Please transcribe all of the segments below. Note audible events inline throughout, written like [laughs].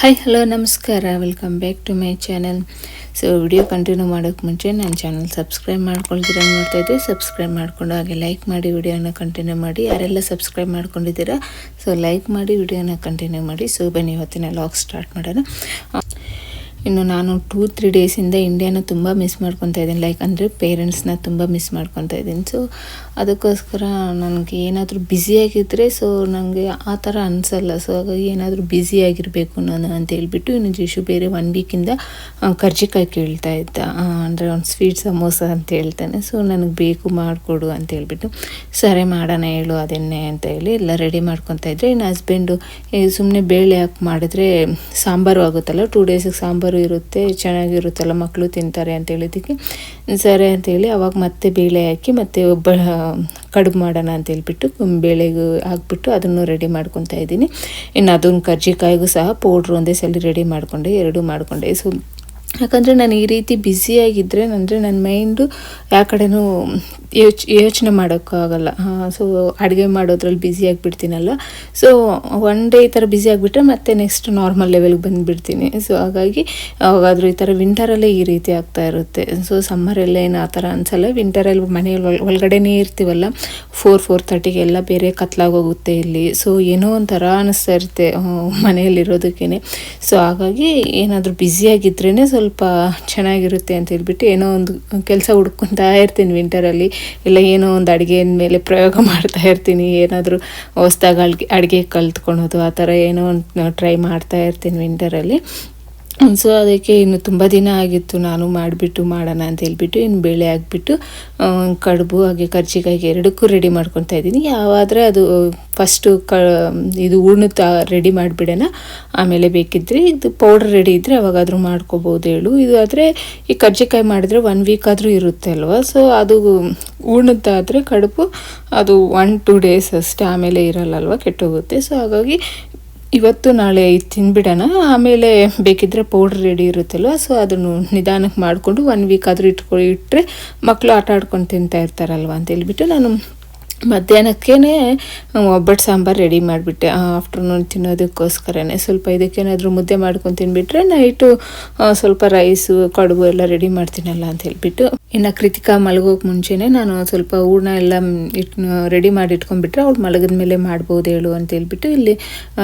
Hi hello ನಮಸ್ಕಾರ welcome back to my channel so video continue ಮಾಡೋಕ್ಕೆ ಮುಂಚೆ ನನ್ನ ಚಾನಲ್ ಸಬ್ಸ್ಕ್ರೈಬ್ ಮಾಡ್ಕೊಳ್ತೀರ ನೋಡ್ತಾ ಇದ್ದೆ. ಸಬ್ಸ್ಕ್ರೈಬ್ ಮಾಡಿಕೊಂಡು ಹಾಗೆ ಲೈಕ್ ಮಾಡಿ ವಿಡಿಯೋನ ಕಂಟಿನ್ಯೂ ಮಾಡಿ. ಯಾರೆಲ್ಲ ಸಬ್ಸ್ಕ್ರೈಬ್ ಮಾಡ್ಕೊಂಡಿದ್ದೀರಾ ಸೊ ಲೈಕ್ ಮಾಡಿ ವಿಡಿಯೋನ ಕಂಟಿನ್ಯೂ ಮಾಡಿ. ಸೊ ಬನ್ನಿ, ಇವತ್ತಿನ ಲಾಗ್ ಸ್ಟಾರ್ಟ್ ಮಾಡೋಣ. ಇನ್ನು ನಾನು ಟೂ ತ್ರೀ ಡೇಸಿಂದ ಇಂಡಿಯಾನ ತುಂಬ ಮಿಸ್ ಮಾಡ್ಕೊತಾ ಇದ್ದೀನಿ. ಲೈಕ್ ಅಂದರೆ ಪೇರೆಂಟ್ಸ್ನ ತುಂಬ ಮಿಸ್ ಮಾಡ್ಕೊತಾ ಇದ್ದೀನಿ. ಸೊ ಅದಕ್ಕೋಸ್ಕರ ನನಗೆ ಏನಾದರೂ ಬ್ಯುಸಿಯಾಗಿದ್ದರೆ ಸೊ ನನಗೆ ಆ ಥರ ಅನಿಸಲ್ಲ. ಸೊ ಹಾಗಾಗಿ ಏನಾದರೂ ಬ್ಯುಸಿಯಾಗಿರಬೇಕು ನಾನು ಅಂತ ಹೇಳ್ಬಿಟ್ಟು ಇನ್ನು ಜಿಶು ಬೇರೆ ಒನ್ ವೀಕಿಂದ ಕರ್ಜಿಕಾಯಿ ಕೇಳ್ತಾ ಇದ್ದ. ಅಂದರೆ ಒಂದು ಸ್ವೀಟ್ ಸಮೋಸ ಅಂತ ಹೇಳ್ತಾನೆ. ಸೊ ನನಗೆ ಬೇಕು ಮಾಡಿಕೊಡು ಅಂತ ಹೇಳ್ಬಿಟ್ಟು, ಸರಿ ಮಾಡೋಣ ಹೇಳು ಅದನ್ನೇ ಅಂತ ಹೇಳಿ ಎಲ್ಲ ರೆಡಿ ಮಾಡ್ಕೊತಾ ಇದ್ದರೆ ಇನ್ನು ಹಸ್ಬೆಂಡು ಸುಮ್ಮನೆ ಬೇಳೆ ಹಾಕಿ ಮಾಡಿದ್ರೆ ಸಾಂಬಾರು ಆಗುತ್ತಲ್ಲ ಟೂ ಡೇಸಿಗೆ ಸಾಂಬಾರು ಇರುತ್ತೆ, ಚೆನ್ನಾಗಿರುತ್ತಲ್ಲ ಮಕ್ಕಳು ತಿಂತಾರೆ ಅಂತ ಹೇಳಿದ್ದಕ್ಕೆ. ಸರಿ ಅಂತೇಳಿ ಅವಾಗ ಮತ್ತೆ ಬೇಳೆ ಹಾಕಿ ಮತ್ತೆ ಒಬ್ಬ ಕಡುಬು ಮಾಡೋಣ ಅಂತ ಹೇಳ್ಬಿಟ್ಟು ಬೇಳೆಗೂ ಹಾಕ್ಬಿಟ್ಟು ಅದನ್ನು ರೆಡಿ ಮಾಡ್ಕೊತಾ ಇದ್ದೀನಿ. ಇನ್ನು ಅದನ್ನು ಕರ್ಜಿಕಾಯಿಗೂ ಸಹ ಪೌಡ್ರು ಒಂದೇ ಸಲ ರೆಡಿ ಮಾಡಿಕೊಂಡೆ, ಎರಡೂ ಮಾಡಿಕೊಂಡೆ. ಸೊ ಯಾಕಂದರೆ ನಾನು ಈ ರೀತಿ ಬ್ಯುಸಿಯಾಗಿದ್ದರೆ ಅಂದರೆ ನನ್ನ ಮೈಂಡು ಯಾವ ಕಡೆನೂ ಯೋಚ್, ಯೋಚನೆ ಮಾಡೋಕ್ಕಾಗಲ್ಲ. ಸೊ ಅಡುಗೆ ಮಾಡೋದ್ರಲ್ಲಿ ಬ್ಯುಸಿ ಆಗಿಬಿಡ್ತೀನಲ್ಲ. ಸೊ ಒನ್ ಡೇ ಈ ಥರ ಬ್ಯುಸಿ ಆಗಿಬಿಟ್ರೆ ಮತ್ತೆ ನೆಕ್ಸ್ಟ್ ನಾರ್ಮಲ್ ಲೆವೆಲ್ಗೆ ಬಂದುಬಿಡ್ತೀನಿ. ಸೊ ಹಾಗಾಗಿ ಯಾವಾಗಾದರೂ ಈ ಥರ ವಿಂಟರಲ್ಲೇ ಈ ರೀತಿ ಆಗ್ತಾ ಇರುತ್ತೆ. ಸೊ ಸಮ್ಮರಲ್ಲೇ ಏನು ಆ ಥರ ಅನಿಸಲ್ಲ. ವಿಂಟರಲ್ಲಿ ಮನೆಯಲ್ಲಿ ಒಳ, ಒಳಗಡೆನೇ ಇರ್ತೀವಲ್ಲ. ಫೋರ್ ಫೋರ್ ತರ್ಟಿಗೆಲ್ಲ ಬೇರೆ ಕತ್ಲಾಗೋಗುತ್ತೆ ಇಲ್ಲಿ. ಸೊ ಏನೋ ಒಂಥರ ಅನ್ನಿಸ್ತಾ ಇರುತ್ತೆ ಮನೆಯಲ್ಲಿರೋದಕ್ಕೇ ಸೊ ಹಾಗಾಗಿ ಏನಾದರೂ ಬ್ಯುಸಿಯಾಗಿದ್ರೇ ಸ್ವಲ್ಪ ಚೆನ್ನಾಗಿರುತ್ತೆ ಅಂತ ಹೇಳ್ಬಿಟ್ಟು ಏನೋ ಒಂದು ಕೆಲಸ ಹುಡ್ಕೊತಾ ಇರ್ತೀನಿ ವಿಂಟರಲ್ಲಿ. ಇಲ್ಲ ಏನೋ ಒಂದು ಅಡುಗೆ ಮೇಲೆ ಪ್ರಯೋಗ [laughs] ಮಾಡ್ತಾ ಇರ್ತೀನಿ. ಏನಾದರೂ ಹೊಸ್ದಾಗಿ ಅಡುಗೆ ಅಡುಗೆ ಕಲ್ತ್ಕೊಳೋದು ಆ ಥರ ಏನೋ ಒಂದು ಟ್ರೈ ಮಾಡ್ತಾ ಇರ್ತೀನಿ ವಿಂಟರಲ್ಲಿ. ಸೊ ಅದಕ್ಕೆ ಇನ್ನು ತುಂಬ ದಿನ ಆಗಿತ್ತು, ನಾನು ಮಾಡಿಬಿಟ್ಟು ಮಾಡೋಣ ಅಂತ ಹೇಳ್ಬಿಟ್ಟು, ಇನ್ನು ಬೇಳೆ ಹಾಕ್ಬಿಟ್ಟು ಕಡುಬು ಹಾಗೆ ಕರ್ಜಿಕಾಯಿಗೆ ಎರಡಕ್ಕೂ ರೆಡಿ ಮಾಡ್ಕೊತಾ ಇದ್ದೀನಿ. ಯಾವಾದರೆ ಅದು ಫಸ್ಟು ಕ, ಇದು ಉಣ್ಣುತ್ತ ರೆಡಿ ಮಾಡಿಬಿಡೋಣ. ಆಮೇಲೆ ಬೇಕಿದ್ದರೆ ಇದು ಪೌಡ್ರ್ ರೆಡಿ ಇದ್ದರೆ ಅವಾಗಾದರೂ ಮಾಡ್ಕೋಬೋದು ಹೇಳು. ಇದು ಆದರೆ ಈ ಕರ್ಜಿಕಾಯಿ ಮಾಡಿದ್ರೆ ಒನ್ ವೀಕ್ ಆದರೂ ಇರುತ್ತೆ ಅಲ್ವಾ? ಸೊ ಅದು ಹೂರ್ಣದ್ದಾದರೆ ಕಡುಬು ಅದು ಒನ್ ಟೂ ಡೇಸ್ ಅಷ್ಟೇ ಆಮೇಲೆ ಇರಲ್ಲಲ್ವ ಕೆಟ್ಟೋಗುತ್ತೆ. ಸೊ ಹಾಗಾಗಿ ಇವತ್ತು ನಾಳೆ ತಿಂದ್ಬಿಡೋಣ. ಆಮೇಲೆ ಬೇಕಿದ್ದರೆ ಪೌಡ್ರ್ ರೆಡಿ ಇರುತ್ತಲ್ವ ಸೊ ಅದನ್ನು ನಿಧಾನಕ್ಕೆ ಮಾಡಿಕೊಂಡು ಒನ್ ವೀಕ್ ಆದರೂ ಇಟ್ಕೊ ಇಟ್ಟರೆ ಮಕ್ಕಳು ಆಟ ಆಡ್ಕೊಂಡು ತಿಂತಾ ಇರ್ತಾರಲ್ವ ಅಂತ ಹೇಳ್ಬಿಟ್ಟು ನಾನು ಮಧ್ಯಾಹ್ನಕ್ಕೇ ಒಬ್ಬಟ್ಟು ಸಾಂಬಾರು ರೆಡಿ ಮಾಡಿಬಿಟ್ಟೆ. ಆಫ್ಟರ್ನೂನ್ ತಿನ್ನೋದಕ್ಕೋಸ್ಕರನೇ ಸ್ವಲ್ಪ ಇದಕ್ಕೇನಾದರೂ ಮುದ್ದೆ ಮಾಡ್ಕೊಂಡು ತಿನ್ಬಿಟ್ರೆ ನೈಟು ಸ್ವಲ್ಪ ರೈಸು ಕಡುಬು ಎಲ್ಲ ರೆಡಿ ಮಾಡ್ತೀನಲ್ಲ ಅಂತ ಹೇಳ್ಬಿಟ್ಟು ಇನ್ನು ಕೃತಿಕಾ ಮಲಗೋಕೆ ಮುಂಚೆನೇ ನಾನು ಸ್ವಲ್ಪ ಹೂರ್ಣ ಎಲ್ಲ ಇಟ್ ರೆಡಿ ಮಾಡಿ ಇಟ್ಕೊಂಡ್ಬಿಟ್ರೆ ಅವ್ಳು ಮಲಗಿದ ಮೇಲೆ ಮಾಡ್ಬೋದು ಹೇಳು ಅಂತ ಹೇಳ್ಬಿಟ್ಟು ಇಲ್ಲಿ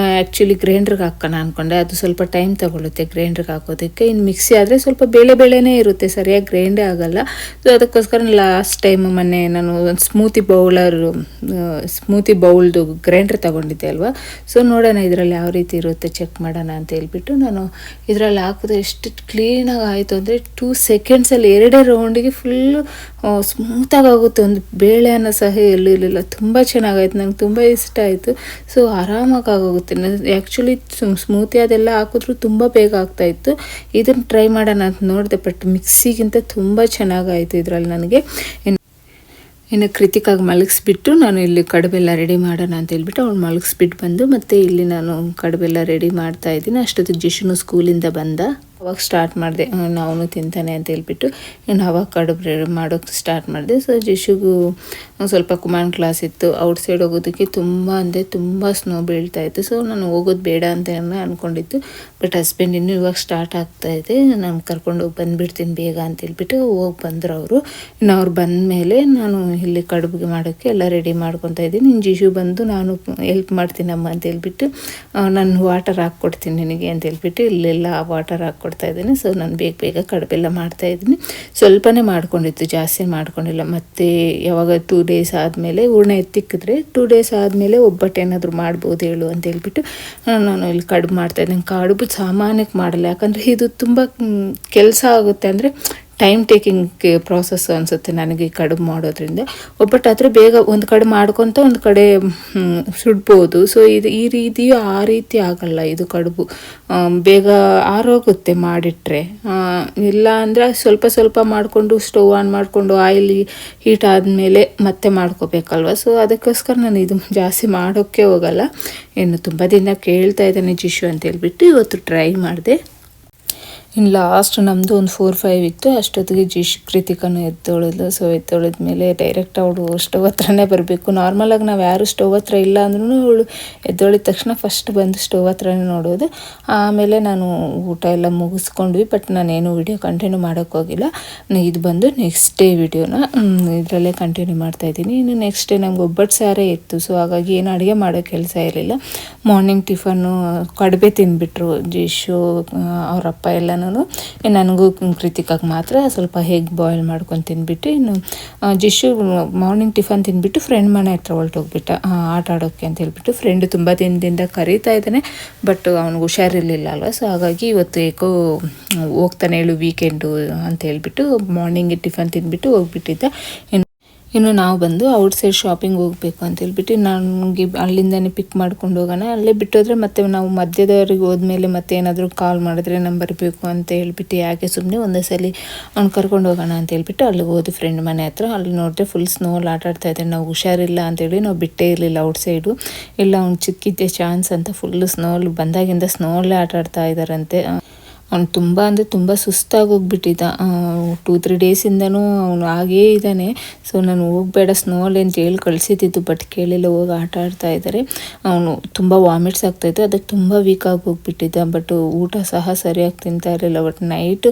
ಆ್ಯಕ್ಚುಲಿ ಗ್ರೈಂಡ್ರಿಗೆ ಹಾಕೋಣ ಅಂದ್ಕೊಂಡೆ ಅದು ಸ್ವಲ್ಪ ಟೈಮ್ ತಗೊಳುತ್ತೆ ಗ್ರೈಂಡ್ರಿಗೆ ಹಾಕೋದಕ್ಕೆ. ಇನ್ನು ಮಿಕ್ಸಿ ಆದರೆ ಸ್ವಲ್ಪ ಬೇಳೆ ಬೇಳೆನೇ ಇರುತ್ತೆ, ಸರಿಯಾಗಿ ಗ್ರೈಂಡೇ ಆಗೋಲ್ಲ. ಸೊ ಅದಕ್ಕೋಸ್ಕರ ಲಾಸ್ಟ್ ಟೈಮ್ ಮೊನ್ನೆ ನಾನು ಒಂದು ಸ್ಮೂತಿ ಬೌಲರ್ ಸ್ಮೂತಿ ಬೌಲ್ದು ಗ್ರೈಂಡ್ರ್ ತಗೊಂಡಿದ್ದೆ ಅಲ್ವಾ? ಸೊ ನೋಡೋಣ ಇದರಲ್ಲಿ ಯಾವ ರೀತಿ ಇರುತ್ತೆ ಚೆಕ್ ಮಾಡೋಣ ಅಂತ ಹೇಳ್ಬಿಟ್ಟು ನಾನು ಇದರಲ್ಲಿ ಹಾಕಿದ್ರೆ ಎಷ್ಟು ಕ್ಲೀನಾಗಿ ಆಯಿತು ಅಂದರೆ ಟೂ ಸೆಕೆಂಡ್ಸಲ್ಲಿ ಎರಡೇ ರೌಂಡಿಗೆ ಫುಲ್ಲು ಸ್ಮೂತಾಗಿ ಆಗುತ್ತೆ ಒಂದು ಬೇಳೆ ಅನ್ನೋ ಸಹ ಇರಲಿಲ್ಲ ತುಂಬ ಚೆನ್ನಾಗಾಯ್ತು. ನಂಗೆ ತುಂಬ ಇಷ್ಟ ಆಯಿತು. ಸೊ ಆರಾಮಾಗಿ ಆಗೋಗುತ್ತೆ ಆ್ಯಕ್ಚುಲಿ ಸ್ಮೂತಿ ಅದೆಲ್ಲ ಹಾಕಿದ್ರು ತುಂಬ ಬೇಗ ಆಗ್ತಾಯಿತ್ತು ಇದನ್ನು ಟ್ರೈ ಮಾಡೋಣ ಅಂತ ನೋಡಿದೆ ಬಟ್ ಮಿಕ್ಸಿಗಿಂತ ತುಂಬ ಚೆನ್ನಾಗಾಯಿತು ಇದರಲ್ಲಿ ನನಗೆ. ಇನ್ನು ಕೃತಿಕಾಗಿ ಮಲಗಿಸ್ಬಿಟ್ಟು ನಾನು ಇಲ್ಲಿ ಕಡುಬೆಲ್ಲ ರೆಡಿ ಮಾಡೋಣ ಅಂತ ಹೇಳ್ಬಿಟ್ಟು ಅವ್ಳು ಮಲಗಿಸ್ಬಿಟ್ಟು ಬಂದು ಮತ್ತು ಇಲ್ಲಿ ನಾನು ಕಡುಬೆಲ್ಲ ರೆಡಿ ಮಾಡ್ತಾ ಇದ್ದೀನಿ. ಅಷ್ಟೊತ್ತಿಗೆ ಜಿಶುನು ಸ್ಕೂಲಿಂದ ಬಂದ. ಅವಾಗ ಸ್ಟಾರ್ಟ್ ಮಾಡಿದೆ ನಾವು ತಿಂತಾನೆ ಅಂತ ಹೇಳ್ಬಿಟ್ಟು ನಾನು ಅವಾಗ ಕಡುಬು ಮಾಡೋಕ್ಕೆ ಸ್ಟಾರ್ಟ್ ಮಾಡಿದೆ. ಸೊ ಜಿಶುಗೂ ಸ್ವಲ್ಪ ಕುಮಾನ್ ಕ್ಲಾಸ್ ಇತ್ತು. ಔಟ್ ಸೈಡ್ ಹೋಗೋದಕ್ಕೆ ತುಂಬ ಅಂದರೆ ತುಂಬ ಸ್ನೋ ಬೀಳ್ತಾ ಇತ್ತು. ಸೊ ನಾನು ಹೋಗೋದು ಬೇಡ ಅಂತ ಅಂದ್ಕೊಂಡಿತ್ತು ಬಟ್ ಹಸ್ಬೆಂಡ್ ಇನ್ನೂ ಇವಾಗ ಸ್ಟಾರ್ಟ್ ಆಗ್ತಾ ಇದೆ. ನಾನು ಕರ್ಕೊಂಡು ಹೋಗಿ ಬಂದುಬಿಡ್ತೀನಿ ಬೇಗ ಅಂತ ಹೇಳ್ಬಿಟ್ಟು ಹೋಗಿ ಬಂದರು ಅವರು. ಇನ್ನು ಅವ್ರು ಬಂದ ಮೇಲೆ ನಾನು ಇಲ್ಲಿ ಕಡುಬಿಗೆ ಮಾಡೋಕ್ಕೆ ಎಲ್ಲ ರೆಡಿ ಮಾಡ್ಕೊತಾ ಇದ್ದೀನಿ. ಇನ್ನು ಜಿಶು ಬಂದು ನಾನು ಹೆಲ್ಪ್ ಮಾಡ್ತೀನಮ್ಮ ಅಂತ ಹೇಳ್ಬಿಟ್ಟು ನಾನು ವಾಟರ್ ಹಾಕ್ಕೊಡ್ತೀನಿ ನಿನಗೆ ಅಂತ ಹೇಳ್ಬಿಟ್ಟು ಇಲ್ಲೆಲ್ಲ ವಾಟರ್ ಹಾಕ್ಕೊಡ್ತೀನಿ ಮಾಡ್ತಾ ಇದ್ದೀನಿ. ಸೊ ನಾನು ಬೇಗ ಬೇಗ ಕಡುಬೆಲ್ಲ ಮಾಡ್ತಾ ಇದ್ದೀನಿ. ಸ್ವಲ್ಪನೇ ಮಾಡ್ಕೊಂಡಿತ್ತು ಜಾಸ್ತಿ ಮಾಡ್ಕೊಂಡಿಲ್ಲ. ಮತ್ತು ಯಾವಾಗ ಟೂ ಡೇಸ್ ಆದಮೇಲೆ ಹೂರ್ಣ ಎತ್ತಿಕ್ಕಿದ್ರೆ ಟೂ ಡೇಸ್ ಆದಮೇಲೆ ಒಬ್ಬಟ್ಟು ಏನಾದರೂ ಮಾಡ್ಬೋದು ಹೇಳು ಅಂತ ಹೇಳ್ಬಿಟ್ಟು ನಾನು ಇಲ್ಲಿ ಕಡುಬು ಮಾಡ್ತಾಯಿದ್ದೀನಿ ಕಡುಬು ಸಾಮಾನ್ಯಕ್ಕೆ ಮಾಡಲ್ಲ. ಯಾಕಂದರೆ ಇದು ತುಂಬ ಕೆಲಸ ಆಗುತ್ತೆ. ಅಂದರೆ ಟೈಮ್ ಟೇಕಿಂಗ್ ಪ್ರಾಸೆಸ್ ಅನಿಸುತ್ತೆ ನನಗೆ ಕಡುಬು ಮಾಡೋದ್ರಿಂದ. ಒಬ್ಬಟ್ಟಾದರೆ ಬೇಗ ಒಂದು ಕಡೆ ಮಾಡ್ಕೊತ ಒಂದು ಕಡೆ ಸುಡ್ಬೋದು. ಸೊ ಇದು ಈ ರೀತಿಯೂ ಆ ರೀತಿ ಆಗಲ್ಲ ಇದು ಕಡುಬು. ಬೇಗ ಆರೋಗುತ್ತೆ ಮಾಡಿಟ್ರೆ. ಇಲ್ಲ ಅಂದರೆ ಸ್ವಲ್ಪ ಸ್ವಲ್ಪ ಮಾಡಿಕೊಂಡು ಸ್ಟವ್ ಆನ್ ಮಾಡಿಕೊಂಡು ಆಯಿಲ್ ಹೀಟ್ ಆದಮೇಲೆ ಮತ್ತೆ ಮಾಡ್ಕೋಬೇಕಲ್ವ? ಸೊ ಅದಕ್ಕೋಸ್ಕರ ನಾನು ಇದು ಜಾಸ್ತಿ ಮಾಡೋಕ್ಕೆ ಹೋಗಲ್ಲ. ಇನ್ನು ತುಂಬ ದಿನ ಕೇಳ್ತಾ ಇದ್ದಾನೆ ಜಿಶು ಅಂತ ಹೇಳ್ಬಿಟ್ಟು, ಇವತ್ತು ಟ್ರೈ ಮಾಡಿದೆ. ಇನ್ನು ಲಾಸ್ಟ್ ನಮ್ಮದು ಒಂದು ಫೋರ್ ಫೈವ್ ಇತ್ತು. ಅಷ್ಟೊತ್ತಿಗೆ ಜಿಶ್ ಕೃತಿಕನು ಎದ್ದೊಳಿದ್ಲು. ಸೊ ಎದ್ದೊಳಿದ ಮೇಲೆ ಡೈರೆಕ್ಟ್ ಅವಳು ಸ್ಟವ್ ಹತ್ರನೇ ಬರಬೇಕು. ನಾರ್ಮಲಾಗಿ ನಾವು ಯಾರು ಸ್ಟವ್ ಹತ್ರ ಇಲ್ಲ ಅಂದ್ರೂ ಅವಳು ಎದ್ದೊಳಿದ ತಕ್ಷಣ ಫಸ್ಟ್ ಬಂದು ಸ್ಟವ್ ಹತ್ರನೇ ನೋಡೋದು. ಆಮೇಲೆ ನಾನು ಊಟ ಎಲ್ಲ ಮುಗಿಸ್ಕೊಂಡ್ವಿ ಬಟ್ ನಾನೇನು ವಿಡಿಯೋ ಕಂಟಿನ್ಯೂ ಮಾಡೋಕ್ಕೋಗಿಲ್ಲ ಇದು ಬಂದು ನೆಕ್ಸ್ಟ್ ಡೇ ವಿಡಿಯೋನ ಇದರಲ್ಲೇ ಕಂಟಿನ್ಯೂ ಮಾಡ್ತಾ ಇದ್ದೀನಿ. ಇನ್ನು ನೆಕ್ಸ್ಟ್ ಡೇ ನಮ್ಗೆ ಒಬ್ಬಟ್ಟು ಸಾರೇ ಇತ್ತು. ಸೊ ಹಾಗಾಗಿ ಏನು ಅಡುಗೆ ಮಾಡೋ ಕೆಲಸ ಇರಲಿಲ್ಲ. ಮಾರ್ನಿಂಗ್ ಟಿಫನ್ನು ಕಡಬೆ ತಿಂದುಬಿಟ್ರು ಜಿಶು ಅವರಪ್ಪ ಎಲ್ಲನೂ. ನನಗೂ ಕೃತಿಕಾಗಿ ಮಾತ್ರ ಸ್ವಲ್ಪ ಹೇಗೆ ಬಾಯ್ಲ್ ಮಾಡ್ಕೊಂಡು ತಿಂದ್ಬಿಟ್ಟು ಇನ್ನು ಜಿಶು ಮಾರ್ನಿಂಗ್ ಟಿಫನ್ ತಿಂದ್ಬಿಟ್ಟು ಫ್ರೆಂಡ್ ಮನೆ ಹತ್ರ ಹೊರಟೋಗ್ಬಿಟ್ಟ ಆಟ ಆಡೋಕ್ಕೆ ಅಂತ ಹೇಳ್ಬಿಟ್ಟು ಫ್ರೆಂಡ್ ತುಂಬ ದಿನದಿಂದ ಕರೀತಾ ಇದ್ದಾನೆ. ಬಟ್ ಅವ್ನಿಗೆ ಹುಷಾರಿರಲಿಲ್ಲ ಅಲ್ವ? ಸೊ ಹಾಗಾಗಿ ಇವತ್ತು ಏಕೋ ಹೋಗ್ತಾನೆ ಹೇಳು ವೀಕೆಂಡು ಅಂತ ಹೇಳ್ಬಿಟ್ಟು ಮಾರ್ನಿಂಗ್ ಟಿಫನ್ ತಿಂದ್ಬಿಟ್ಟು ಹೋಗ್ಬಿಟ್ಟಿದ್ದ. ಇನ್ನು ನಾವು ಬಂದು ಔಟ್ ಸೈಡ್ ಶಾಪಿಂಗ್ ಹೋಗಬೇಕು ಅಂತ ಹೇಳ್ಬಿಟ್ಟು ನನಗೆ ಅಲ್ಲಿಂದನೇ ಪಿಕ್ ಮಾಡ್ಕೊಂಡು ಹೋಗೋಣ. ಅಲ್ಲೇ ಬಿಟ್ಟೋದ್ರೆ ಮತ್ತೆ ನಾವು ಮಧ್ಯದವರೆಗೆ ಹೋದ್ಮೇಲೆ ಮತ್ತೆ ಏನಾದರೂ ಕಾಲ್ ಮಾಡಿದ್ರೆ ನಂಬರ್ ಬೇಕು ಅಂತ ಹೇಳ್ಬಿಟ್ಟು ಯಾಕೆ ಸುಮ್ಮನೆ ಒಂದೇ ಸಲ ಅವ್ನು ಕರ್ಕೊಂಡು ಹೋಗೋಣ ಅಂತ ಹೇಳ್ಬಿಟ್ಟು ಅಲ್ಲಿಗೆ ಹೋದ್ವಿ ಫ್ರೆಂಡ್ ಮನೆ ಹತ್ರ. ಅಲ್ಲಿ ನೋಡಿದ್ರೆ ಫುಲ್ ಸ್ನೋ ಆಟ ಆಡ್ತಾ ಇದ್ದೆ ನಾವು ಹುಷಾರಿಲ್ಲ ಅಂತೇಳಿ ನಾವು ಬಿಟ್ಟೇ ಇರಲಿಲ್ಲ ಔಟ್ ಸೈಡು ಇಲ್ಲ ಅವ್ನು ಚಿಕ್ಕಿದ್ದೆ ಚಾನ್ಸ್ ಅಂತ ಫುಲ್ಲು ಸ್ನೋಲ್ ಬಂದಾಗಿಂದ ಸ್ನೋಲ್ಲೇ ಆಟ ಆಡ್ತಾ ಇದ್ದಾರಂತೆ. ಅವ್ನು ತುಂಬ ಅಂದರೆ ತುಂಬ ಸುಸ್ತಾಗಿ ಹೋಗ್ಬಿಟ್ಟಿದ್ದ. ಟೂ ತ್ರೀ ಡೇಸಿಂದನೂ ಅವನು ಹಾಗೇ ಇದ್ದಾನೆ. ಸೊ ನಾನು ಹೋಗಬೇಡ ಸ್ನೋಲಿ ಅಂತ ಹೇಳಿ ಕಳಿಸಿದ್ದಿದ್ದು ಬಟ್ ಕೇಳಿಲ್ಲ, ಹೋಗಿ ಆಟ ಆಡ್ತಾ ಇದ್ದಾರೆ. ಅವನು ತುಂಬ ವಾಮಿಟ್ಸ್ ಆಗ್ತಾಯಿತ್ತು ಅದಕ್ಕೆ ತುಂಬ ವೀಕಾಗಿ ಆಗಿ ಹೋಗ್ಬಿಟ್ಟಿದ್ದ. ಬಟ್ ಊಟ ಸಹ ಸರಿಯಾಗಿ ತಿಂತಾ ಇರಲಿಲ್ಲ. ಬಟ್ ನೈಟ್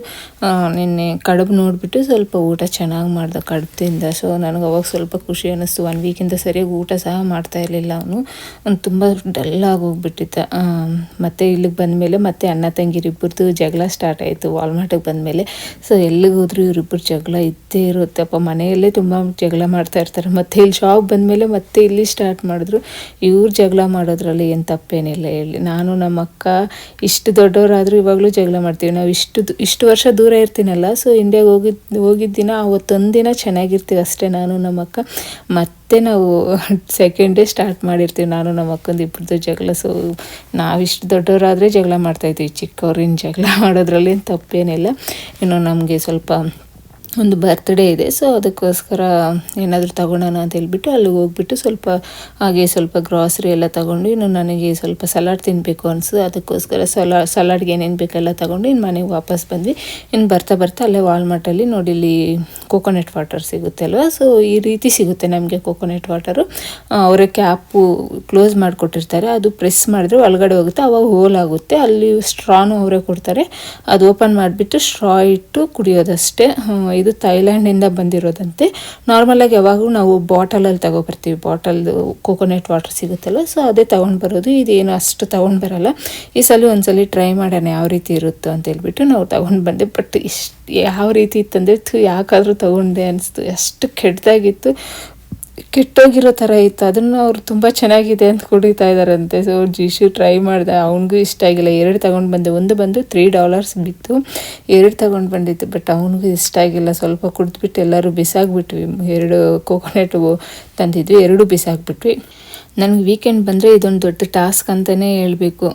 ನಿನ್ನೆ ಕಡುಬು ನೋಡಿಬಿಟ್ಟು ಸ್ವಲ್ಪ ಊಟ ಚೆನ್ನಾಗಿ ಮಾಡ್ದೆ, ಕಡುಬು ತಿಂದ. ಸೊ ನನಗೆ ಅವಾಗ ಸ್ವಲ್ಪ ಖುಷಿ ಅನ್ನಿಸ್ತು. ಒನ್ ವೀಕಿಂದ ಸರಿಯಾಗಿ ಊಟ ಸಹ ಮಾಡ್ತಾ ಇರಲಿಲ್ಲ ಅವನು. ಅವ್ನು ತುಂಬ ಡಲ್ಲಾಗಿ ಹೋಗ್ಬಿಟ್ಟಿದ್ದ. ಮತ್ತು ಇಲ್ಲಿಗೆ ಬಂದಮೇಲೆ ಮತ್ತೆ ಅಣ್ಣ ತಂಗಿರಿಬ್ಬರದು ಜಗಳ ಸ್ಟಾರ್ಟ್ ಆಯಿತು. ವಾಲ್ಮಾರ್ಟಿಗೆ ಬಂದಮೇಲೆ. ಸೊ ಎಲ್ಲಿಗೆ ಹೋದ್ರು ಇವರಿಬ್ಬರು ಜಗಳ ಇದ್ದೇ ಇರುತ್ತಪ್ಪ ಮನೆಯಲ್ಲೇ ತುಂಬ ಜಗಳ ಮಾಡ್ತಾ ಇರ್ತಾರೆ. ಮತ್ತು ಇಲ್ಲಿ ಶಾಪ್ ಬಂದಮೇಲೆ ಮತ್ತೆ ಇಲ್ಲಿ ಸ್ಟಾರ್ಟ್ ಮಾಡಿದ್ರು. ಇವ್ರು ಜಗಳ ಮಾಡೋದ್ರಲ್ಲಿ ಏನು ತಪ್ಪೇನಿಲ್ಲ ಹೇಳಿ. ನಾನು ನಮ್ಮ ಅಕ್ಕ ಇಷ್ಟು ದೊಡ್ಡವರಾದರೂ ಇವಾಗಲೂ ಜಗಳ ಮಾಡ್ತೀವಿ. ನಾವು ಇಷ್ಟು ಇಷ್ಟು ವರ್ಷ ದೂರ ಇರ್ತೀನಲ್ಲ. ಸೊ ಇಂಡಿಯಾಗೆ ಹೋಗಿದ್ದು ಹೋಗಿದ್ದಿನ ಅವತ್ತೊಂದಿನ ಅವತ್ತೊಂದು ದಿನ ಚೆನ್ನಾಗಿರ್ತೀವಿ ಅಷ್ಟೇ. ನಾನು, ನಮ್ಮ ಅಕ್ಕ ಮತ್ತು ಮತ್ತೆ ನಾವು ಸೆಕೆಂಡ್ ಡೇ ಸ್ಟಾರ್ಟ್ ಮಾಡಿರ್ತೀವಿ. ನಾನು, ನಮ್ಮ ಅಕ್ಕಂದು ಇಬ್ಬರದ್ದು ಜಗಳ. ಸೊ ನಾವಿಷ್ಟು ದೊಡ್ಡವರಾದರೆ ಜಗಳ ಮಾಡ್ತಾಯಿದ್ವಿ ಚಿಕ್ಕವ್ರಿನ ಜಗಳ ಮಾಡೋದ್ರಲ್ಲಿ ತಪ್ಪೇನಿಲ್ಲ. ಇನ್ನು ನಮಗೆ ಸ್ವಲ್ಪ ಒಂದು ಬರ್ತ್ಡೇ ಇದೆ ಸೊ ಅದಕ್ಕೋಸ್ಕರ ಏನಾದರೂ ತಗೊಳೋಣ ಅಂತ ಹೇಳ್ಬಿಟ್ಟು ಅಲ್ಲಿಗೆ ಹೋಗ್ಬಿಟ್ಟು ಸ್ವಲ್ಪ ಹಾಗೆ ಸ್ವಲ್ಪ ಗ್ರಾಸರಿ ಎಲ್ಲ ತಗೊಂಡು ಇನ್ನು ನನಗೆ ಸ್ವಲ್ಪ ಸಲಾಡ್ ತಿನ್ನಬೇಕು ಅನಿಸು, ಅದಕ್ಕೋಸ್ಕರ ಸಲಾ ಸಲಾಡ್ಗೆ ಏನೇನು ಬೇಕೆಲ್ಲ ತಗೊಂಡು ಇನ್ನು ಮನೆಗೆ ವಾಪಸ್ ಬಂದ್ವಿ. ಇನ್ನು ಬರ್ತಾ ಬರ್ತಾ ಅಲ್ಲೇ ವಾಲ್ಮಾರ್ಟಲ್ಲಿ ನೋಡಿ ಇಲ್ಲಿ ಕೋಕೋನಟ್ ವಾಟರ್ ಸಿಗುತ್ತೆ ಅಲ್ವಾ? ಸೊ ಈ ರೀತಿ ಸಿಗುತ್ತೆ ನಮಗೆ ಕೋಕೋನಟ್ ವಾಟರು ಅವರ ಕ್ಯಾಪು ಕ್ಲೋಸ್ ಮಾಡಿಕೊಟ್ಟಿರ್ತಾರೆ, ಅದು ಪ್ರೆಸ್ ಮಾಡಿದ್ರೆ ಒಳಗಡೆ ಹೋಗುತ್ತೆ, ಅವಾಗ ಹೋಲ್ ಆಗುತ್ತೆ, ಅಲ್ಲಿ ಸ್ಟ್ರಾನು ಅವರೇ ಕೊಡ್ತಾರೆ. ಅದು ಓಪನ್ ಮಾಡಿಬಿಟ್ಟು ಸ್ಟ್ರಾ ಇಟ್ಟು ಕುಡಿಯೋದಷ್ಟೇ. ಇದು ಥೈಲ್ಯಾಂಡಿಂದ ಬಂದಿರೋದಂತೆ. ನಾರ್ಮಲಾಗಿ ಯಾವಾಗಲೂ ನಾವು ಬಾಟಲಲ್ಲಿ ತಗೊಬರ್ತೀವಿ. ಬಾಟಲ್ದು ಕೋಕೋನಟ್ ವಾಟರ್ ಸಿಗುತ್ತಲ್ಲ ಸೊ ಅದೇ ತೊಗೊಂಡು ಬರೋದು. ಇದೇನು ಅಷ್ಟು ತೊಗೊಂಡು ಬರಲ್ಲ. ಈ ಸಲ ಒಂದ್ಸಲ ಟ್ರೈ ಮಾಡೋಣ, ಯಾವ ರೀತಿ ಇರುತ್ತೋ ಅಂತ ಹೇಳ್ಬಿಟ್ಟು ನಾವು ತೊಗೊಂಡು ಬಂದೆ. ಬಟ್ ಇಷ್ಟು ಯಾವ ರೀತಿ ಇತ್ತಂದರೆ ಯಾಕಾದರೂ ತೊಗೊಂಡೆ ಅನಿಸ್ತು. ಎಷ್ಟು ಕೆಟ್ಟದಾಗಿತ್ತು. ಕೆಟ್ಟೋಗಿರೋ ಥರ ಇತ್ತು. ಅದನ್ನು ಅವರು ತುಂಬ ಚೆನ್ನಾಗಿದೆ ಅಂತ ಕುಡಿತಾ ಇದ್ದಾರಂತೆ. ಸೊ ಜಿಶು ಟ್ರೈ ಮಾಡಿದೆ. ಅವನಿಗೂ ಇಷ್ಟ ಆಗಿಲ್ಲ. ಎರಡು ತಗೊಂಡು ಬಂದೆ. ಒಂದು ಬಂದು ತ್ರೀ ಡಾಲರ್ಸ್ ಬಿತ್ತು. ಎರಡು ತಗೊಂಡು ಬಂದಿತ್ತು ಬಟ್ ಅವನಿಗೂ ಇಷ್ಟ ಆಗಿಲ್ಲ. ಸ್ವಲ್ಪ ಕುಡಿದ್ಬಿಟ್ಟು ಎಲ್ಲರೂ ಬಿಸಾಕ್ಬಿಟ್ವಿ. ಎರಡು ಕೋಕೋನಟ್ ತಂದಿದ್ವಿ. ಎರಡು ಬಿಸಾಕ್ಬಿಟ್ವಿ. ನನಗೆ ವೀಕೆಂಡ್ ಬಂದರೆ ಇದೊಂದು ದೊಡ್ಡ ಟಾಸ್ಕ್ ಅಂತಲೇ ಹೇಳಬೇಕು.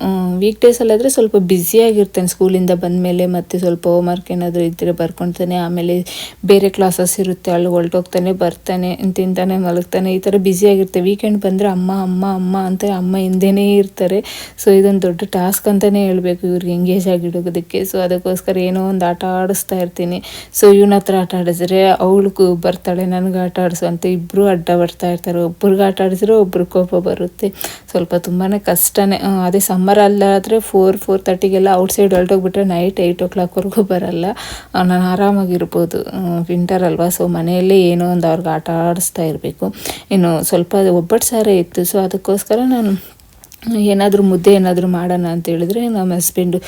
ವೀಕ್ ಡೇಸಲ್ಲಾದರೆ ಸ್ವಲ್ಪ ಬ್ಯುಸಿಯಾಗಿರ್ತೇನೆ ಸ್ಕೂಲಿಂದ ಬಂದಮೇಲೆ ಮತ್ತು ಸ್ವಲ್ಪ ವರ್ಕ್ ಏನಾದರೂ ಇದ್ದರೆ ಬರ್ಕೊಳ್ತಾನೆ ಆಮೇಲೆ ಬೇರೆ ಕ್ಲಾಸಸ್ ಇರುತ್ತೆ ಅಲ್ಲಿ ಹೊರಟೋಗ್ತಾನೆ, ಬರ್ತಾನೆ, ತಿಂತಾನೆ, ಮಲಗ್ತಾನೆ, ಈ ಥರ ಬ್ಯುಸಿಯಾಗಿರುತ್ತೆ ವೀಕೆಂಡ್ ಬಂದರೆ ಅಮ್ಮ ಅಮ್ಮ ಅಮ್ಮ ಅಂತ ಅಮ್ಮ ಹಿಂದೆನೇ ಇರ್ತಾರೆ. ಸೊ ಇದೊಂದು ದೊಡ್ಡ ಟಾಸ್ಕ್ ಅಂತಲೇ ಹೇಳಬೇಕು ಇವ್ರಿಗೆ ಎಂಗೇಜ್ ಆಗಿಡೋದಕ್ಕೆ. ಸೊ ಅದಕ್ಕೋಸ್ಕರ ಏನೋ ಒಂದು ಆಟ ಆಡಿಸ್ತಾ ಇರ್ತೀನಿ. ಸೊ ಇವನ ಹತ್ರ ಆಟ ಆಡಿದ್ರೆ ಅವಳಿಗೂ ಬರ್ತಾಳೆ, ನನಗೆ ಆಟ ಆಡಿಸು ಅಂತ ಇಬ್ಬರು ಅಡ್ಡ ಬರ್ತಾ ಇರ್ತಾರೆ. ಒಬ್ರಿಗೆ ಆಟ ಆಡಿಸಿದ್ರೆ ಒಬ್ರಿಗೆ ಕೋಪ ಬರುತ್ತೆ. ಸ್ವಲ್ಪ ತುಂಬಾ ಕಷ್ಟನೇ ಅದೇ ಸಮ್ಮರ್ ಅಲ್ಲಾದರೆ ಫೋರ್ ಫೋರ್ ತರ್ಟಿಗೆಲ್ಲ ಔಟ್ಸೈಡ್ ಹೊರಟೋಗ್ಬಿಟ್ರೆ ನೈಟ್ ಏಯ್ಟ್ ಓ ಕ್ಲಾಕ್ವರೆಗೂ ಬರಲ್ಲ. ನಾನು ಆರಾಮಾಗಿರ್ಬೋದು. ವಿಂಟರ್ ಅಲ್ವಾ ಸೊ ಮನೆಯಲ್ಲೇ ಏನೋ ಒಂದು ಅವ್ರಿಗೆ ಆಟ ಆಡಿಸ್ತಾ ಇರಬೇಕು. ಇನ್ನು ಸ್ವಲ್ಪ ಒಬ್ಬಟ್ಟು ಸಾರೇ ಇತ್ತು ಸೊ ಅದಕ್ಕೋಸ್ಕರ ನಾನು ಏನಾದರೂ ಮುದ್ದೆ ಏನಾದರೂ ಮಾಡೋಣ ಅಂತ ಹೇಳಿದ್ರೆ ನಮ್ಮ ಹಸ್ಬೆಂಡು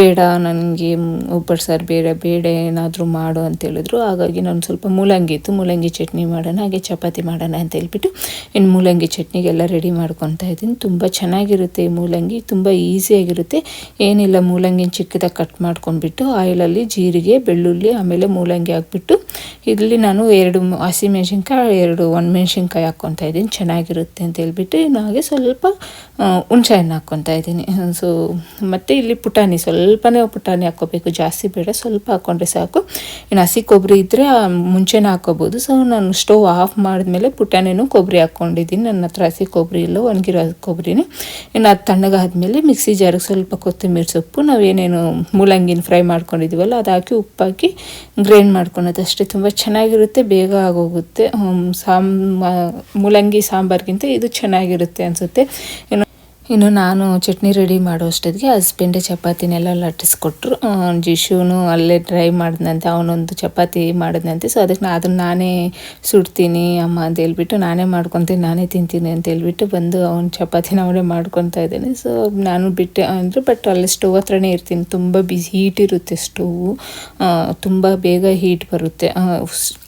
ಬೇಡ ನನಗೆ ಒಬ್ಬರು ಸಾರು ಬೇಡ ಬೇಡ ಏನಾದರೂ ಮಾಡು ಅಂತ ಹೇಳಿದ್ರು. ಹಾಗಾಗಿ ನಾನು ಸ್ವಲ್ಪ ಮೂಲಂಗಿ ಇತ್ತು. ಮೂಲಂಗಿ ಚಟ್ನಿ ಮಾಡೋಣ, ಹಾಗೆ ಚಪಾತಿ ಮಾಡೋಣ ಅಂತ ಹೇಳ್ಬಿಟ್ಟು ಇನ್ನು ಮೂಲಂಗಿ ಚಟ್ನಿಗೆಲ್ಲ ರೆಡಿ ಮಾಡ್ಕೊತಾ ಇದ್ದೀನಿ. ತುಂಬ ಚೆನ್ನಾಗಿರುತ್ತೆ ಈ ಮೂಲಂಗಿ, ತುಂಬ ಈಸಿಯಾಗಿರುತ್ತೆ ಏನಿಲ್ಲ ಮೂಲಂಗಿನ ಚಿಕ್ಕದಾಗಿ ಕಟ್ ಮಾಡ್ಕೊಂಡ್ಬಿಟ್ಟು ಆಯಿಲಲ್ಲಿ ಜೀರಿಗೆ, ಬೆಳ್ಳುಳ್ಳಿ, ಆಮೇಲೆ ಮೂಲಂಗಿ ಹಾಕ್ಬಿಟ್ಟು ಇಲ್ಲಿ ನಾನು ಎರಡು ಹಸಿಮೆಣ್ಸಿನ್ಕಾಯಿ, ಎರಡು ಒಣಮೆಣ್ಸಿನ್ಕಾಯಿ ಹಾಕ್ಕೊತಾ ಇದ್ದೀನಿ. ಚೆನ್ನಾಗಿರುತ್ತೆ ಅಂತ ಹೇಳ್ಬಿಟ್ಟು ಇನ್ನು ಹಾಗೆ ಸ್ವಲ್ಪ ಹುಣ್ಸೆ ಹಣ್ಣು ಹಾಕ್ಕೊತಾ ಇದ್ದೀನಿ. ಸೊ ಮತ್ತು ಇಲ್ಲಿ ಪುಟಾಣಿ, ಸ್ವಲ್ಪನೇ ಪುಟಾಣಿ ಹಾಕ್ಕೋಬೇಕು. ಜಾಸ್ತಿ ಬೇಡ, ಸ್ವಲ್ಪ ಹಾಕ್ಕೊಂಡ್ರೆ ಸಾಕು. ಇನ್ನು ಹಸಿ ಕೊಬ್ಬರಿ ಇದ್ದರೆ ಮುಂಚೆನೇ ಹಾಕ್ಕೋಬೋದು. ಸೊ ನಾನು ಸ್ಟೋವ್ ಆಫ್ ಮಾಡಿದ್ಮೇಲೆ ಪುಟಾಣಿನೂ ಕೊಬ್ಬರಿ ಹಾಕ್ಕೊಂಡಿದ್ದೀನಿ. ನನ್ನ ಹತ್ರ ಹಸಿ ಕೊಬ್ಬರಿ ಇಲ್ಲ, ಒಣಗಿರೋ ಕೊಬ್ಬರಿನೇ. ಇನ್ನು ಅದು ತಣ್ಣಗಾದ್ಮೇಲೆ ಮಿಕ್ಸಿ ಜಾರಿಗೆ ಸ್ವಲ್ಪ ಕೊತ್ತಂಬರಿ ಸೊಪ್ಪು, ನಾವೇನೇನು ಮೂಲಂಗಿನ ಫ್ರೈ ಮಾಡ್ಕೊಂಡಿದ್ದೀವಲ್ಲ ಅದು ಹಾಕಿ ಉಪ್ಪಾಕಿ ಗ್ರೈಂಡ್ ಮಾಡ್ಕೊಳೋದು ಅಷ್ಟೇ. ತುಂಬ ಚೆನ್ನಾಗಿರುತ್ತೆ, ಬೇಗ ಆಗೋಗುತ್ತೆ. ಸಾಂಬ ಮೂಲಂಗಿ ಸಾಂಬಾರ್ಗಿಂತ ಇದು ಚೆನ್ನಾಗಿರುತ್ತೆ ಅನಿಸುತ್ತೆ. ಇನ್ನು ಇನ್ನು ನಾನು ಚಟ್ನಿ ರೆಡಿ ಮಾಡೋ ಅಷ್ಟೊತ್ತಿಗೆ ಹಸ್ಬೆಂಡೆ ಚಪಾತಿನೆಲ್ಲ ಲಟ್ಟಿಸ್ಕೊಟ್ರು. ಜಿಶುನು ಅಲ್ಲೇ ಡ್ರೈ ಮಾಡಿದಂತೆ ಅವನೊಂದು ಚಪಾತಿ ಮಾಡಿದಂತೆ ಸೊ ಅದಕ್ಕೆ ಅದನ್ನು ನಾನೇ ಸುಡ್ತೀನಿ, ಅಮ್ಮ ಅಂತ ಹೇಳ್ಬಿಟ್ಟು ನಾನೇ ಮಾಡ್ಕೊತೀನಿ, ನಾನೇ ತಿಂತೀನಿ ಅಂತ ಹೇಳ್ಬಿಟ್ಟು ಬಂದು ಅವ್ನ ಚಪಾತಿನ ಅವನೇ ಮಾಡ್ಕೊತಾ ಇದ್ದೀನಿ. ಸೊ ನಾನು ಬಿಟ್ಟೆ ಅಂದರೆ ಬಟ್ ಅಲ್ಲಿ ಸ್ಟೋವ್ ಹತ್ರನೇ ಇರ್ತೀನಿ. ತುಂಬ ಬಿಸಿ ಹೀಟ್ ಇರುತ್ತೆ ಸ್ಟೋವು ತುಂಬ ಬೇಗ ಹೀಟ್ ಬರುತ್ತೆ.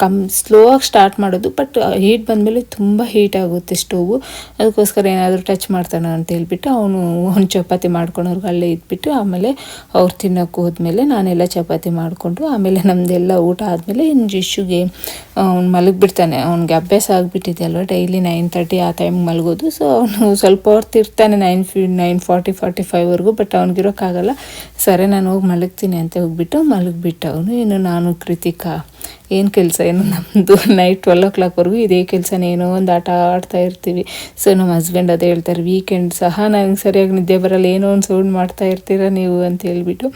ಕಮ್ ಸ್ಲೋ ಆಗಿ ಸ್ಟಾರ್ಟ್ ಮಾಡೋದು ಬಟ್ ಹೀಟ್ ಬಂದಮೇಲೆ ತುಂಬ ಹೀಟ್ ಆಗುತ್ತೆ ಸ್ಟೋವು ಅದಕ್ಕೋಸ್ಕರ ಏನಾದರೂ ಟಚ್ ಮಾಡ್ತಾನೆ ಅಂತ ಹೇಳಿ ಬಿಟ್ಟು ಅವನು ಒಂದು ಚಪಾತಿ ಮಾಡ್ಕೊಳೋರ್ಗೆ ಅಲ್ಲೇ ಇದ್ಬಿಟ್ಟು ಆಮೇಲೆ ಅವ್ರು ತಿನ್ನೋಕೆ ಹೋದ್ಮೇಲೆ ನಾನೆಲ್ಲ ಚಪಾತಿ ಮಾಡಿಕೊಂಡು ಆಮೇಲೆ ನಮ್ಮದೆಲ್ಲ ಊಟ ಆದಮೇಲೆ ಇನ್ನು ಜಿಶುಗೆ ಅವ್ನು ಮಲಗಿಬಿಡ್ತಾನೆ. ಅವ್ನಿಗೆ ಅಭ್ಯಾಸ ಆಗಿಬಿಟ್ಟಿದೆ ಅಲ್ವ ಡೈಲಿ ನೈನ್ ತರ್ಟಿ ಆ ಟೈಮ್ ಮಲಗೋದು. ಸೊ ಅವನು ಸ್ವಲ್ಪ ಹೊತ್ತು ಇರ್ತಾನೆ ನೈನ್ ಫಿ ನೈನ್ ಫಾರ್ಟಿ ಫಾರ್ಟಿ ಫೈವ್ವರೆಗೂ ಬಟ್ ಅವ್ನಿಗಿರೋಕ್ಕಾಗಲ್ಲ. ಸರಿ, ನಾನು ಹೋಗಿ ಮಲಗ್ತೀನಿ ಅಂತ ಹೋಗ್ಬಿಟ್ಟು ಮಲಗಿಬಿಟ್ಟು ಅವನು ಇನ್ನು ನಾನು ಕೃತಿಕಾ ಏನು ಕೆಲಸ ಏನು? ನಮ್ಮದು ನೈಟ್ ಟ್ವೆಲ್ ಓ ಕ್ಲಾಕ್ವರೆಗೂ ಇದೇ ಕೆಲಸನೇ ಏನೋ ಒಂದು ಆಟ ಆಡ್ತಾ ಇರ್ತೀವಿ. ಸೊ ನಮ್ಮ ಹಸ್ಬೆಂಡ್ ಅದೇ ಹೇಳ್ತಾರೆ ವೀಕೆಂಡ್ ಸಹ ನನಗೆ ಸರಿಯಾಗಿ ನಿದ್ದೆ ಬರಲ್ಲ, ಏನೋ ಒಂದು ಸೌಂಡ್ ಮಾಡ್ತಾ ಇರ್ತೀರ ನೀವು ಅಂತ ಹೇಳ್ಬಿಟ್ಟು.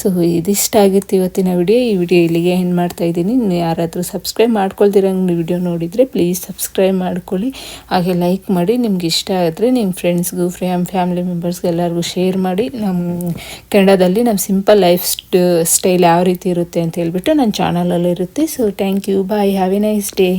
ಸೊ ಇದಿಷ್ಟ ಆಗಿತ್ತು ಇವತ್ತಿನ ವಿಡಿಯೋ. ಈ ವಿಡಿಯೋ ಇಲ್ಲಿಗೆ ಏನು ಮಾಡ್ತಾ ಇದ್ದೀನಿ. ಯಾರಾದರೂ ಸಬ್ಸ್ಕ್ರೈಬ್ ಮಾಡ್ಕೊಳ್ದಿರಂಗೆ ವಿಡಿಯೋ ನೋಡಿದರೆ ಪ್ಲೀಸ್ ಸಬ್ಸ್ಕ್ರೈಬ್ ಮಾಡ್ಕೊಳ್ಳಿ. ಹಾಗೆ ಲೈಕ್ ಮಾಡಿ, ನಿಮ್ಗೆ ಇಷ್ಟ ಆದರೆ ನಿಮ್ಮ ಫ್ರೆಂಡ್ಸ್ಗೂ ಫ್ಯಾಮ್ ಫ್ಯಾಮಿಲಿ ಮೆಂಬರ್ಸ್ಗೆ ಎಲ್ಲರಿಗೂ ಶೇರ್ ಮಾಡಿ. ನಮ್ಮ ಕೆನಡಾದಲ್ಲಿ ನಮ್ಮ ಸಿಂಪಲ್ ಲೈಫ್ ಸ್ಟೈಲ್ ಯಾವ ರೀತಿ ಇರುತ್ತೆ ಅಂತ ಹೇಳ್ಬಿಟ್ಟು ನನ್ನ ಚಾನಲಲ್ಲಿ ಇರುತ್ತೆ so thank you bye have a nice day